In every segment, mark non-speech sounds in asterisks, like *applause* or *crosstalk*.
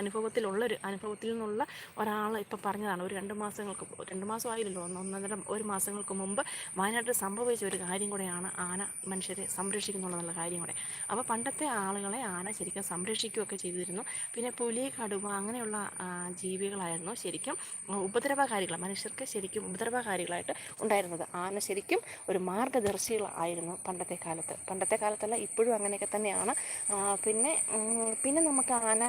അനുഭവത്തിലുള്ളൊരു അനുഭവത്തിൽ നിന്നുള്ള ഒരാൾ ഇപ്പം പറഞ്ഞതാണ്. ഒരു രണ്ട് മാസങ്ങൾക്ക് രണ്ട് മാസം ആയില്ലല്ലോ ഒന്ന് ഒന്നര ഒരു മാസങ്ങൾക്ക് മുമ്പ് വയനാട്ടിൽ സംഭവിച്ച ഒരു കാര്യം കൂടെയാണ് ആന മനുഷ്യരെ സംരക്ഷിക്കുന്നുള്ളതെന്നുള്ള കാര്യം കൂടെ. അപ്പോൾ പണ്ടത്തെ ആളുകളെ ആന ശരിക്കും സംരക്ഷിക്കുകയൊക്കെ ചെയ്തിരുന്നു. പിന്നെ പുലി കടുവ അങ്ങനെയുള്ള ജീവികളായിരുന്നു ശരിക്കും ഉപദ്രവകാരികൾ. മനുഷ്യർക്ക് ശരിക്കും ഉപദ്രവകാരികളായിട്ട് ഉണ്ടായിരുന്നത്. ആന ശരിക്കും ഒരു മാർഗദർശികളായിരുന്നു പണ്ടത്തെ കാലത്ത്. പണ്ടത്തെ കാലത്തല്ല ഇപ്പോഴും അങ്ങനെയൊക്കെ തന്നെയാണ്. പിന്നെ പിന്നെ നമുക്ക് ആന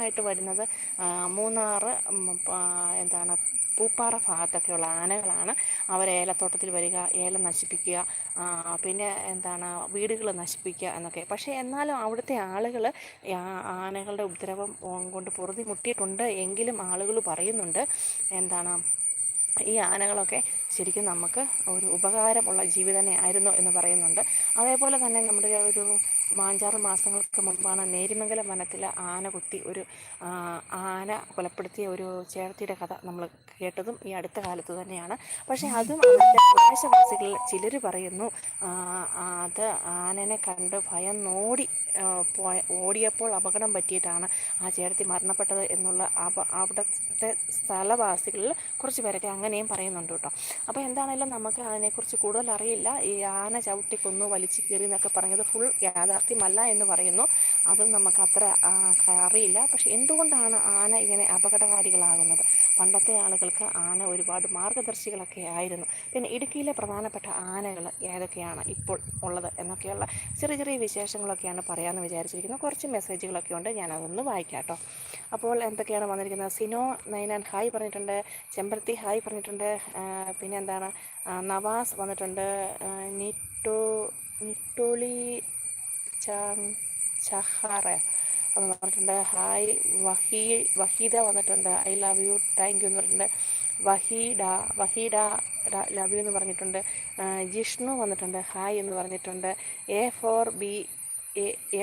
ഉപദ്രവകരമായിട്ട് വരുന്നത് ആ, എന്താണ് പൂപ്പാറ ഭാഗത്തൊക്കെയുള്ള ആനകളാണ്. അവർ ഏലത്തോട്ടത്തിൽ വരിക ഏലം നശിപ്പിക്കുക പിന്നെ എന്താണ് വീടുകൾ നശിപ്പിക്കുക എന്നൊക്കെ. പക്ഷേ എന്നാലും അവിടുത്തെ ആളുകൾ ആനകളുടെ ഉപദ്രവം കൊണ്ട് പൊറുതി മുട്ടിയിട്ടുണ്ട് എങ്കിലും ആളുകൾ പറയുന്നുണ്ട് എന്താണ് ഈ ആനകളൊക്കെ ശരിക്കും നമുക്ക് ഒരു ഉപകാരമുള്ള ജീവി ആയിരുന്നു എന്ന് പറയുന്നുണ്ട്. അതേപോലെ തന്നെ നമ്മുടെ ഒരു അഞ്ചാറ് മാസങ്ങൾക്ക് മുമ്പാണ് നേരിമംഗലം വനത്തിലെ ആന കുത്തി ഒരു ആന കൊലപ്പെടുത്തിയ ഒരു ചേർത്തിയുടെ കഥ നമ്മൾ കേട്ടതും ഈ അടുത്ത കാലത്ത് തന്നെയാണ്. പക്ഷേ അതും അവിടുത്തെ പ്രദേശവാസികളിൽ ചിലർ പറയുന്നു അത് ആനനെ കണ്ട് ഭയം നോടി പോയ ഓടിയപ്പോൾ അപകടം പറ്റിയിട്ടാണ് ആ ചേർത്തി മരണപ്പെട്ടത് എന്നുള്ള അവിടുത്തെ സ്ഥലവാസികളിൽ കുറച്ച് പേരൊക്കെ അങ്ങനെയും പറയുന്നുണ്ട് കേട്ടോ. അപ്പോൾ എന്താണെങ്കിലും നമുക്ക് അതിനെക്കുറിച്ച് കൂടുതൽ അറിയില്ല. ഈ ആന ചവിട്ടി കൊന്നു വലിച്ചു കീറി എന്നൊക്കെ പറഞ്ഞത് ഫുൾ യാഥാർത്ഥ്യമല്ല എന്ന് പറയുന്നു. അതും നമുക്ക് അത്ര അറിയില്ല. പക്ഷെ എന്തുകൊണ്ടാണ് ആന ഇങ്ങനെ അപകടകാരികളാകുന്നത്? പണ്ടത്തെ ആളുകൾക്ക് ആന ഒരുപാട് മാർഗദർശികളൊക്കെ ആയിരുന്നു. പിന്നെ ഇടുക്കിയിലെ പ്രധാനപ്പെട്ട ആനകൾ ഏതൊക്കെയാണ് ഇപ്പോൾ ഉള്ളത് എന്നൊക്കെയുള്ള ചെറിയ ചെറിയ വിശേഷങ്ങളൊക്കെയാണ് പറയാമെന്ന് വിചാരിച്ചിരിക്കുന്നത് കുറച്ച് മെസ്സേജുകളൊക്കെ ഉണ്ട്. ഞാനതൊന്ന് വായിക്കാം കേട്ടോ അപ്പോൾ എന്തൊക്കെയാണ് വന്നിരിക്കുന്നത്? സിനോ നൈനാൻ ഹായ് പറഞ്ഞിട്ടുണ്ട്. ചെമ്പരത്തി ഹായ് പറഞ്ഞിട്ടുണ്ട്. പിന്നെ എന്താണ് നവാസ് വന്നിട്ടുണ്ട് നിറ്റോ നിറ്റോളി ചഹാറ എന്ന് പറഞ്ഞിട്ടുണ്ട്. ഹായ് വഹീ വഹീദ വന്നിട്ടുണ്ട്. I love you thank you എന്ന് പറഞ്ഞിട്ടുണ്ട്. വഹീഡ വഹീഡ ലവ് യു എന്ന് പറഞ്ഞിട്ടുണ്ട്. ജിഷ്ണു വന്നിട്ടുണ്ട്. ഹായ് എന്ന് പറഞ്ഞിട്ടുണ്ട്. A four B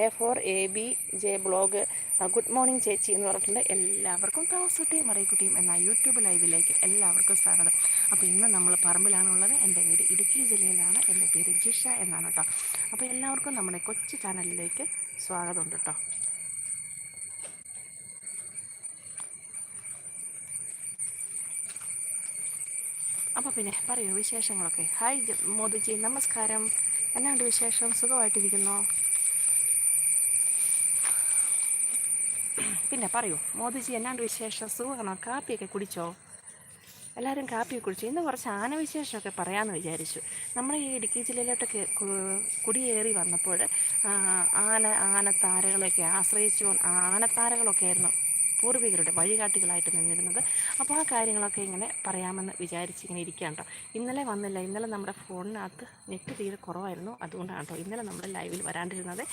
A four A B J blog good morning ചേച്ചി എന്ന് പറഞ്ഞിട്ടുണ്ട്. എല്ലാവർക്കും കാസുട്ടിയും മറിയക്കുട്ടിയും എന്ന യൂട്യൂബ് ലൈവിലേക്ക് എല്ലാവർക്കും സ്വാഗതം. അപ്പോൾ ഇന്ന് നമ്മൾ പറമ്പിലാണുള്ളത്. എന്റെ പേര് ഇടുക്കി ജില്ലയിലാണ്. എന്റെ പേര് ജിഷ എന്നാണ് കേട്ടോ. അപ്പോൾ എല്ലാവർക്കും നമ്മുടെ കൊച്ചു ചാനലിലേക്ക് സ്വാഗതമുണ്ട് കേട്ടോ. അപ്പോൾ പിന്നെ പറയൂ വിശേഷങ്ങളൊക്കെ. ഹായ് മോദിജി നമസ്കാരം. എന്നാണ്ട് വിശേഷം? സുഖമായിട്ടിരിക്കുന്നോ? പിന്നെ പറയൂ മോദിജി എന്നാണ്ട് വിശേഷം? സുഖമാണോ? കാപ്പിയൊക്കെ കുടിച്ചോ? എല്ലാവരും കാപ്പി കുടിച്ചു. ഇന്ന് കുറച്ച് ആനവിശേഷമൊക്കെ പറയാമെന്ന് വിചാരിച്ചു. നമ്മുടെ ഈ ഇടുക്കി ജില്ലയിലോട്ടൊക്കെ കുടിയേറി വന്നപ്പോൾ ആന ആനത്താരകളെയൊക്കെ ആശ്രയിച്ചു. ആനത്താരകളൊക്കെ ആയിരുന്നു പൂർവികരുടെ വഴികാട്ടികളായിട്ട് നിന്നിരുന്നത്. അപ്പോൾ ആ കാര്യങ്ങളൊക്കെ ഇങ്ങനെ പറയാമെന്ന് വിചാരിച്ച് ഇങ്ങനെ ഇരിക്കുകയാണ് കേട്ടോ. ഇന്നലെ വന്നില്ല. ഇന്നലെ നമ്മുടെ ഫോണിനകത്ത് നെറ്റ് തീരെ കുറവായിരുന്നു. അതുകൊണ്ടാണ് കേട്ടോ ഇന്നലെ നമ്മൾ ലൈവിൽ വരാണ്ടിരുന്നത്.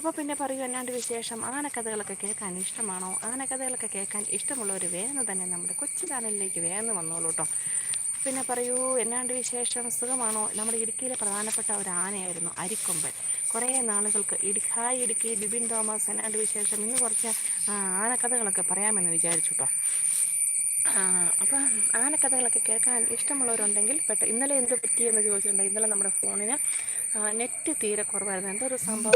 അപ്പോൾ പിന്നെ പറയൂ എന്നാണ്ട് വിശേഷം? ആനക്കഥകളൊക്കെ കേൾക്കാൻ ഇഷ്ടമാണോ? ആനക്കഥകളൊക്കെ കേൾക്കാൻ ഇഷ്ടമുള്ളവർ വേഗം തന്നെ നമ്മുടെ കൊച്ചു ചാനലിലേക്ക് വേഗം വന്നോളൂ കേട്ടോ. പിന്നെ പറയൂ എന്നാണ്ട് വിശേഷം? സുഖമാണോ? നമ്മുടെ ഇടുക്കിയിലെ പ്രധാനപ്പെട്ട ഒരു ആനയായിരുന്നു അരിക്കൊമ്പൻ. കുറേ നാളുകൾക്ക് ഇടുക്കി ഹായ് ഇടുക്കി ബിബിൻ തോമസ് എന്നാണ്ട് വിശേഷം? ഇന്ന് കുറച്ച് ആന ആനക്കഥകളൊക്കെ പറയാമെന്ന് വിചാരിച്ചു കേട്ടോ. അപ്പം ആനക്കഥകളൊക്കെ കേൾക്കാൻ ഇഷ്ടമുള്ളവരുണ്ടെങ്കിൽ പെട്ട ഇന്നലെ എന്ത് പറ്റിയെന്ന് ചോദിച്ചിട്ടുണ്ടെങ്കിൽ ഇന്നലെ നമ്മുടെ ഫോണിന് നെറ്റ് തീരെ കുറവായിരുന്നു. എന്തൊരു സംഭവം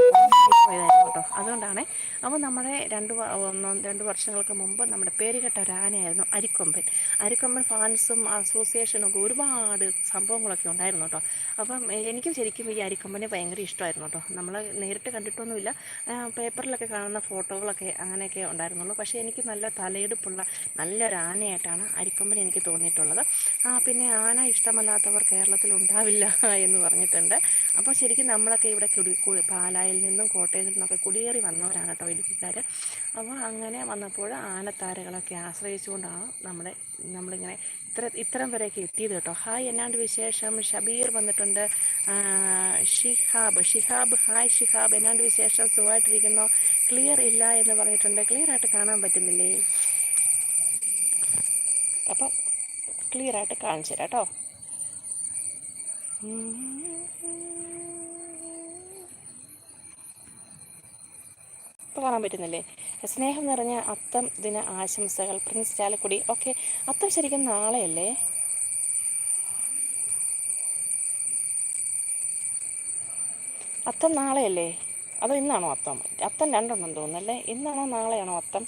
കേട്ടോ. അതുകൊണ്ടാണ് അപ്പോൾ നമ്മുടെ രണ്ട് രണ്ട് വർഷങ്ങൾക്ക് മുമ്പ് നമ്മുടെ പേരുകെട്ട ഒരു ആനയായിരുന്നു അരിക്കൊമ്പൻ. അരിക്കൊമ്പൻ ഫാൻസും അസോസിയേഷനും ഒക്കെ ഒരുപാട് സംഭവങ്ങളൊക്കെ ഉണ്ടായിരുന്നു കേട്ടോ. അപ്പം എനിക്കും ശരിക്കും ഈ അരിക്കൊമ്പനെ ഭയങ്കര ഇഷ്ടമായിരുന്നു കേട്ടോ. നമ്മൾ നേരിട്ട് കണ്ടിട്ടൊന്നുമില്ല. പേപ്പറിലൊക്കെ കാണുന്ന ഫോട്ടോകളൊക്കെ അങ്ങനെയൊക്കെ ഉണ്ടായിരുന്നുള്ളൂ. പക്ഷേ എനിക്ക് നല്ല തലയെടുപ്പുള്ള നല്ലൊരു ആനയായിട്ടാണ് അരിക്കൊമ്പൻ എനിക്ക് തോന്നിയിട്ടുള്ളത്. ആ, പിന്നെ ആന ഇഷ്ടമല്ലാത്തവർ കേരളത്തിൽ ഉണ്ടാവില്ല *laughs* എന്ന് പറഞ്ഞിട്ടുണ്ട്. അപ്പോൾ ശരിക്കും നമ്മളൊക്കെ ഇവിടെ കുടി പാലായിൽ നിന്നും കോട്ടയത്തിൽ നിന്നൊക്കെ കുടിയേറി വന്നവരാണ് കേട്ടോ ഇടുക്കിക്കാർ അപ്പോൾ അങ്ങനെ വന്നപ്പോൾ ആനത്താരകളൊക്കെ ആശ്രയിച്ചുകൊണ്ടാണ് നമ്മുടെ നമ്മളിങ്ങനെ ഇത്ര ഇത്രയും വരെയൊക്കെ എത്തിയത് കേട്ടോ. ഹായ് എന്നാണ്ട് വിശേഷം? ഷബീർ വന്നിട്ടുണ്ട്. ഷിഹാബ് ഷിഹാബ് ഹായ് ഷിഹാബ് എന്നാണ്ട് വിശേഷം? സുഖമായിട്ടിരിക്കുന്നു? ക്ലിയർ ഇല്ല എന്ന് പറഞ്ഞിട്ടുണ്ട്. ക്ലിയർ ആയിട്ട് കാണാൻ പറ്റുന്നില്ലേ? അപ്പം ക്ലിയർ ആയിട്ട് കാണിച്ചു തരാം കേട്ടോ ഇപ്പോൾ കാണാൻ പറ്റുന്നില്ലേ? സ്നേഹം നിറഞ്ഞ അത്തം ദിന ആശംസകൾ. പ്രിൻസ് ചാലക്കുടി. ഓക്കെ അത്തം ശരിക്കും നാളെയല്ലേ? അത്തം നാളെയല്ലേ? അതോ ഇന്നാണോ അത്തം? അത്തം രണ്ടെണ്ണം തോന്നുന്നല്ലേ ഇന്നാണോ നാളെയാണോ അത്തം?